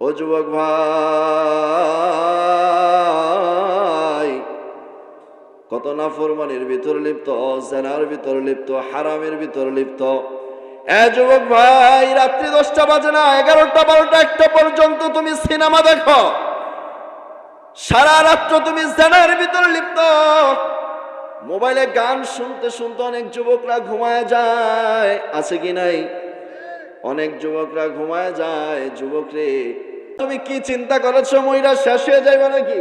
ও যুবক ভাই কত নাফরমানির ভিতর লিপ্ত, জেনার ভিতর লিপ্ত, হারামের ভিতর লিপ্ত। এ যুবক ভাই, রাত্রি দশটা বাজে না, এগারোটা বারোটা একটা পর্যন্ত তুমি সিনেমা দেখো। সারা রাত্র তুমি জেনার ভিতর লিপ্ত। মোবাইলে গান শুনতে শুনতে অনেক যুবকরা ঘুমায় যায়, আছে কি নাই? অনেক যুবকরা ঘুমায় যায়, যুবক রে তুমি কি চিন্তা করেছ মহিলা শেষ হয়ে যাইবে নাকি?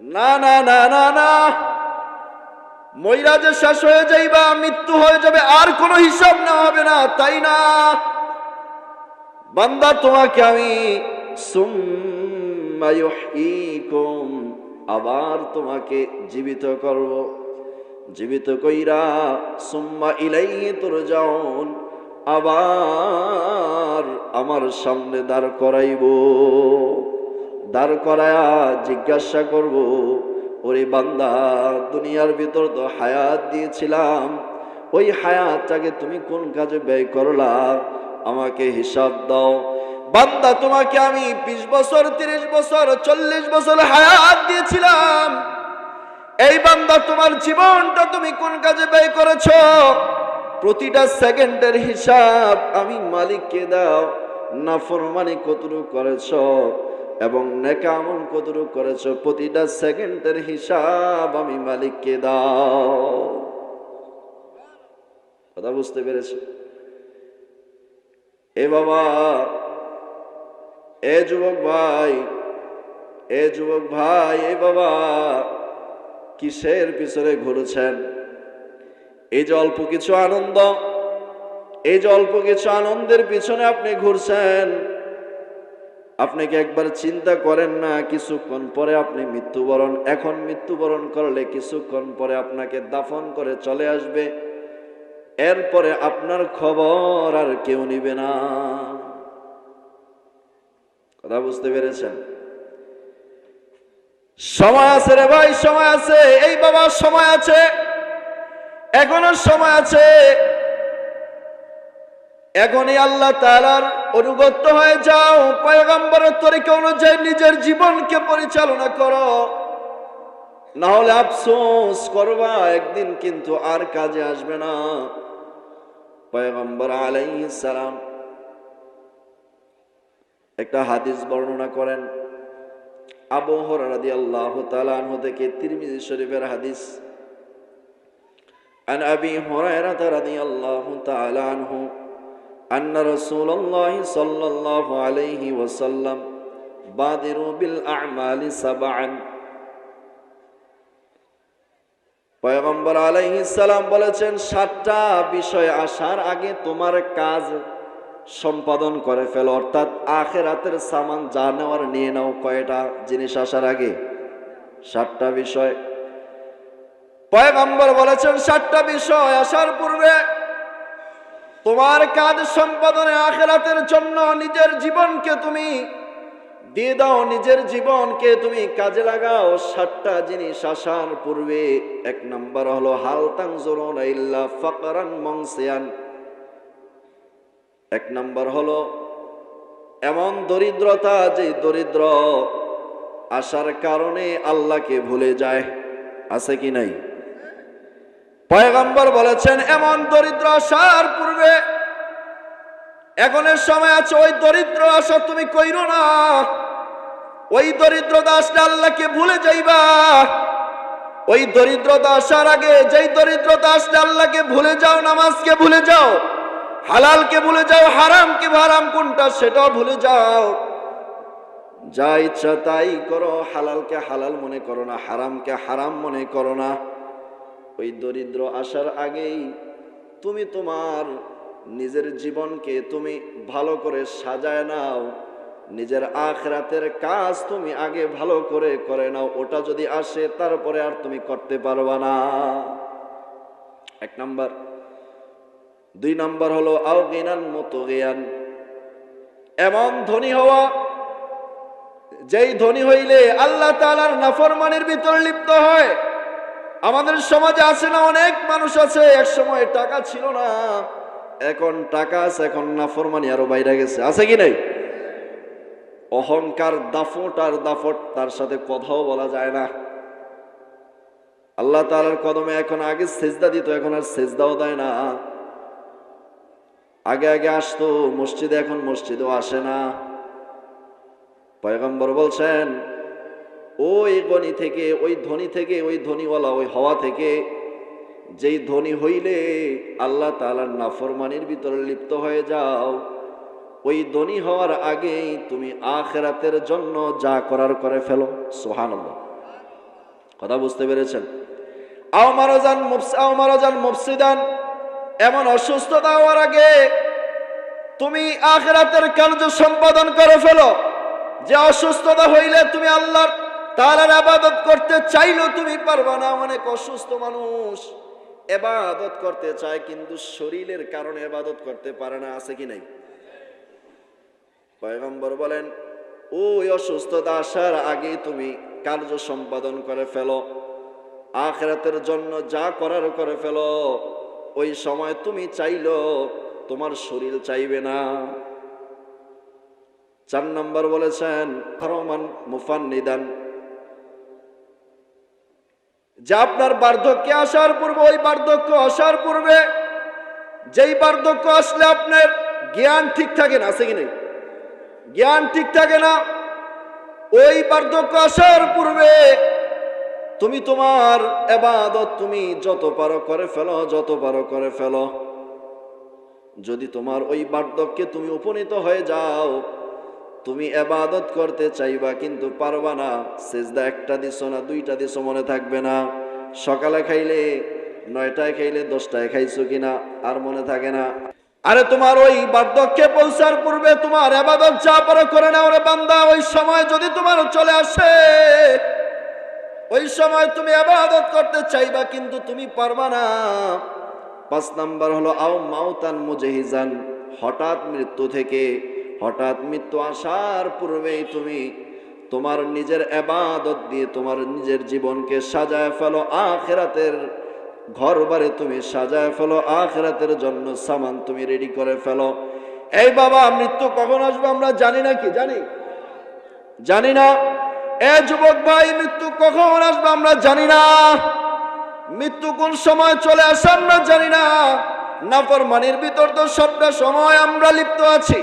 না না না না না। মহিলা যে শেষ হয়ে যাইবা, মৃত্যু হয়ে যাবে, আর কোনো হিসাব না, হবে না, তাই না? বান্দা, তোমাকে আমি আবার তোমাকে জীবিত করব। জীবিত কইরা সুম্মা ইলাইহি তুরজাউন। আবার আমার সামনে দাঁড় করাইব। দাঁড় করায়া জিজ্ঞাসা করব, ওরে বান্দা, দুনিয়ার ভিতর তো হায়াত দিয়েছিলাম। ওই হায়াতটাকে তুমি কোন কাজে ব্যয় করলা? আমাকে হিসাব দাও। বান্দা, তোমাকে আমি বিশ বছর, তিরিশ বছর, চল্লিশ বছর হায়াত দিয়েছিলাম। এই বান্দা, তোমার জীবনটা তুমি কোন কাজে ব্যয় করেছ? প্রতিটা সেকেন্ডের হিসাব আমি মালিককে দাও। নাফরমানি কতটুকু করেছ এবং নেকামল কতটুকু করেছ প্রতিটা সেকেন্ডের হিসাব আমি মালিককে দাও। কথা বুঝতে পেরেছি? এ বাবা, এ যুবক ভাই, এ যুবক ভাই, এ বাবা, কিসের পিছনে ঘুরেছেন? এই যে অল্প কিছু আনন্দ, এই যে অল্প কিছু আনন্দের পিছনে আপনি ঘুরছেন, আপনি কি একবার চিন্তা করেন না কিছুক্ষণ পরে আপনি মৃত্যুবরণ, এখন মৃত্যুবরণ করলে কিছুক্ষণ পরে আপনাকে দাফন করে চলে আসবে, এরপরে আপনার খবর আর কেউ নিবে না। কথা বুঝতে পেরেছেন? সময় আছে রে ভাই, সময় আছে, এই বাবা সময় আছে। এখনও সময় আছে। এখনই আল্লাহ তালার অনুগত হয়ে যাও। পয়গম্বরের তরিকা অনুযায়ী নিজের জীবনকে পরিচালনা করো। না হলে আফসোস করবা, একদিন কিন্তু আর কাজে আসবে না। পয়গম্বর আলাইহিস সালাম একটা হাদিস বর্ণনা করেন। আবহর হরাদি আল্লাহ তালানহ থেকে তিরমিজি শরীফের হাদিস। عن أبي هريرة رضي الله تعالى عنه أن رسول الله صلى الله عليه وسلم بادروا بالأعمال سبعا পয়গম্বর আলাইহিস সালাম বলেছেন সাতটা বিষয় আসার আগে তোমার কাজ সম্পাদন করে ফেলো অর্থাৎ আখেরাতের সামান যা নেওয়ার নিয়ে নাও কয়টা জিনিস আসার আগে সাতটা বিষয় পয়গম্বর বলেছেন, সাতটা বিষয় আসার পূর্বে তোমার কাজ সম্পাদনে আখেরাতের জন্য নিজের জীবনকে তুমি দিয়ে দাও, নিজের জীবনকে তুমি কাজে লাগাও। সাতটা জিনিস আসার পূর্বে, এক নম্বর হলো হালতাং মংসিয়ান এক নম্বর হলো, এমন দরিদ্রতা যে দরিদ্র আসার কারণে আল্লাহকে ভুলে যায়, আছে কি নাই? পয়গম্বর বলেছেন, এমন দরিদ্র আসার পূর্বে এখনের সময় আছে, ওই দরিদ্র আসা তুমি কইরো না। ওই দরিদ্র দাসটা আল্লাহকে ভুলে যাইবা। ওই দরিদ্রতা আসার আগে যেই দরিদ্রতা আসলে আল্লাহকে ভুলে যাও, নামাজকে ভুলে যাও, হালালকে ভুলে যাও, হারামকে হারাম কোনটা সেটাও ভুলে যাও। যা ইচ্ছা তাই করো, হালালকে হালাল মনে করো না, হারামকে হারাম মনে করো না। ওই দরিদ্র আসার আগেই তুমি তোমার নিজের জীবনকে তুমি ভালো করে সাজায় নাও, নিজের আখরাতের কাজ তুমি আগে ভালো করে করে নাও, ওটা যদি আসে তারপরে আর তুমি করতে পারবা না। এক নাম্বার। দুই নাম্বার হলো আও আওগিনান মতো জ্ঞান এমন ধনী হওয়া, যেই ধনী হইলে আল্লাহ তালার নাফরমানের ভিতর লিপ্ত হয় আমাদের সমাজে আছে না, অনেক মানুষ আছে, এক সময় টাকা ছিল না। এখন টাকা আছে, এখন না ফরমানি আরও বাইরে গেছে। আছে কি নাই? অহংকার, দাফট আর দাফট, তার সাথে কথাও বলা যায় না। আল্লাহ তালার কদমে এখন আগে সেজদা দিত, এখন আর সেজদাও দেয় না। আগে আগে আসতো, মসজিদে, এখন মসজিদেও আসে না। পয়গম্বর বলছেন ওই গণি থেকে, ওই ধনী থেকে, ওই ধনীওয়ালা ওই হওয়া থেকে, যেই ধনী হইলে আল্লাহ তালার নাফরমানির ভিতরে লিপ্ত হয়ে যাও। ওই ধনী হওয়ার আগেই তুমি আখেরাতের জন্য যা করার করে ফেলো। সোহান কথা বুঝতে পেরেছেন? আও মারা যান আও মারা যান মুফসিদান, এমন অসুস্থতা হওয়ার আগে তুমি আখেরাতের কার্য সম্পাদন করে ফেলো। যে অসুস্থতা হইলে তুমি আল্লাহর তালার আবাদত করতে চাইলেও তুমি পারবা না, অনেক অসুস্থ মানুষ। এবাদত করতে চায়, কিন্তু শরীরের কারণে এবাদত করতে পারে না, আছে কি নাই? পয়গম্বর বলেন, ওই অসুস্থতা আসার আগে তুমি কার্য সম্পাদন করে ফেলো। আখেরাতের জন্য যা করার করে ফেলো। ওই সময় তুমি চাইলো তোমার শরীর চাইবে না। চার নম্বর বলেছেন রহমান মুফান নিদান যে আপনার বার্ধক্যে আসার পূর্বে, ওই বার্ধক্য আসার পূর্বে যেই বার্ধক্য আসলে আপনার জ্ঞান ঠিক থাকে না, আছে কি নেই? জ্ঞান ঠিক থাকে না, ওই বার্ধক্য আসার পূর্বে তুমি তোমার এবাদত তুমি যত পারো করে ফেলো, যত পারো করে ফেলো। যদি তোমার ওই বার্ধক্যে তুমি উপনীত হয়ে যাও তুমি এবাদত করতে চাইবা, কিন্তু পারবা না। সেজদা একটা দিছো না, দুইটা দিছো, মনে থাকবে না। সকালে খাইলে, নয়টায় খাইলে, দশটায় খাইছো কিনা, আর মনে থাকে না। আরে তোমার ওই বার্ধক্যে পৌঁছার পূর্বে তোমার এবাদত যা পারো করে না ওরে বান্দা। ওই সময় যদি তোমার চলে আসে, ওই সময় তুমি আবাদত করতে চাইবা, কিন্তু তুমি পারবা না। পাঁচ নাম্বার হলো, আও মাউতান মুজহিজান, হঠাৎ মৃত্যু থেকে হঠাৎ মৃত্যু আসার পূর্বেই তুমি তোমার নিজের এবাদত দিয়ে তোমার নিজের জীবনকে সাজায় ফেলো আখেরাতের ঘর বাড়ি তুমি সাজায় ফেলো আখেরাতের জন্য সামান তুমি রেডি করে ফেলো। এই বাবা, মৃত্যু কখন আসবে আমরা জানি না কি? জানি? জানি না। এ যুবক ভাই, মৃত্যু কখন আসবে আমরা জানি না। মৃত্যু কোন সময় চলে আসে আমরা জানি না। নাফরমানির ভিতর তো সবটা সময় আমরা লিপ্ত আছি।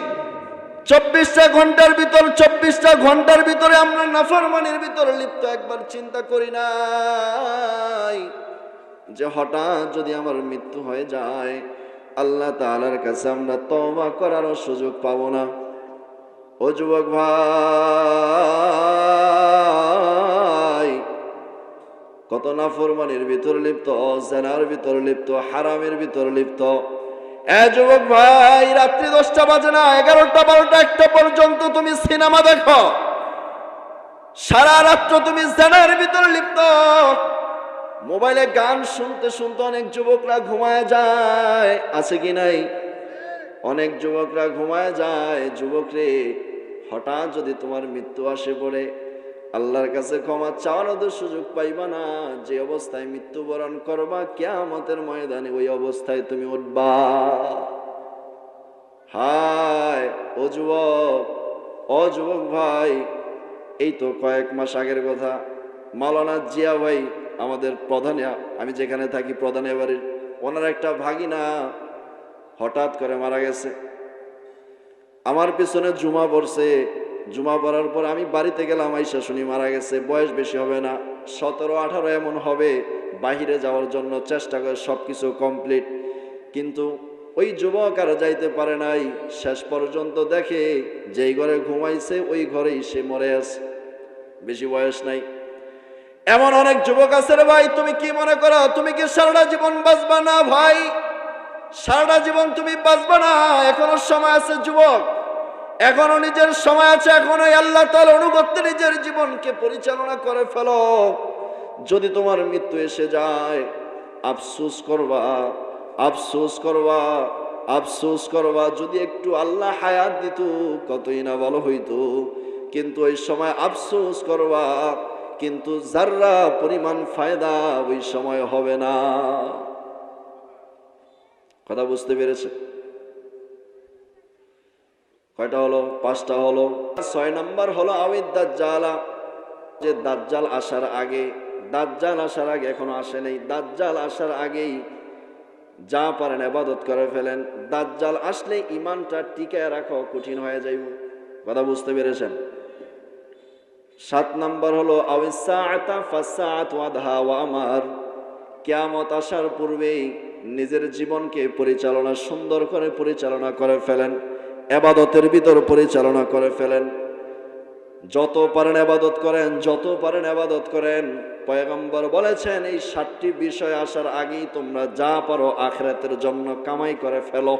চব্বিশটা ঘণ্টার ভিতর, চব্বিশটা ঘণ্টার ভিতরে আমরা নাফরমানির ভিতরে লিপ্ত, একবার চিন্তা করি নাই যে হঠাৎ যদি আমার মৃত্যু হয়ে যায়, আল্লাহ তাআলার কাছে আমরা তওবা করারও সুযোগ পাবো না। ও যুবক ভাই, কত নাফরমানির ভিতর লিপ্ত, জেনার ভিতর লিপ্ত, হারামের ভিতর লিপ্ত। যুবক ভাই, রাত্রি দশটা বাজে না, এগারোটা বারোটা একটা পর্যন্ত তুমি সিনেমা দেখো। সারা রাত্র তুমি জেনার ভিতর লিপ্ত। মোবাইলে গান শুনতে শুনতে অনেক যুবকরা ঘুমায় যায়। আছে কি নাই? অনেক যুবকরা ঘুমায় যায়। যুবক রে, হঠাৎ যদি তোমার মৃত্যু আসে পড়ে আল্লাহর কাছে ক্ষমা চাওয়ারও তো সুযোগ পাইবা না। যে অবস্থায় মৃত্যুবরণ করবা, কেয়ামতের ময়দানে ওই অবস্থায় তুমি উঠবা। হায়, ও যুবক ও যুবক ভাই, এই তো কয়েক মাস আগের কথা। মালানা জিয়া ভাই আমাদের প্রধান, আমি যেখানে থাকি প্রধান এবারের ওনার একটা ভাগিনা হঠাৎ করে মারা গেছে। আমার পিছনে জুমা পড়ছে। জুমা পড়ার পর আমি বাড়িতে গেলাম, আইসা শুনি মারা গেছে, বয়স বেশি হবে না। সতেরো, আঠারো এমন হবে, বাহিরে যাওয়ার জন্য চেষ্টা করে সব কিছু কমপ্লিট কিন্তু ওই যুবক আর যাইতে পারে নাই। শেষ পর্যন্ত দেখে যেই ঘরে ঘুমাইছে, ওই ঘরেই সে মরে আছে। বেশি বয়স নাই। এমন অনেক যুবক আছে রে ভাই, তুমি কি মনে করো? তুমি কি সারাটা জীবন বাঁচবা না ভাই? সারাটা জীবন তুমি বাঁচবা না? এখনও সময় আছে যুবক। এখনও নিজের সময় আছে, এখনও আল্লাহ তাল অনুগত্য নিজের জীবনকে পরিচালনা করে ফেলো। যদি তোমার মৃত্যু এসে যায়, আফসোস করবা আফসোস করবা আফসোস করবা। যদি একটু আল্লাহ হায়াত দিত, কতই না ভালো হইতো। কিন্তু ওই সময় আফসোস করবা, কিন্তু যার্রা পরিমাণ ফায়দা, ওই সময় হবে না। কথা বুঝতে পেরেছে কয়টা হলো? পাঁচটা হলো। ছয় নম্বর হলো আবিদ দাজ্জালা। যে দাজ্জাল আসার আগে, দাজ্জাল আসার আগে এখনও আসে নেই। দাজ্জাল আসার আগেই যা পারেন আবাদত করে ফেলেন। দাজ্জাল আসলে ইমানটা টিকায় রাখো কঠিন হয়ে যাইব কথা বুঝতে পেরেছেন? সাত নম্বর হলো আমার। কিয়ামত আসার পূর্বেই নিজের জীবনকে পরিচালনা, সুন্দর করে পরিচালনা করে ফেলেন। এবাদতের ভিতর পরিচালনা করে ফেলেন। যত পারেন আবাদত করেন, যত পারেন আবাদত করেন। পয়গম্বর বলেছেন, এই সাতটি বিষয় আসার আগেই তোমরা যা পারো আখরাতের জন্য কামাই করে ফেলো।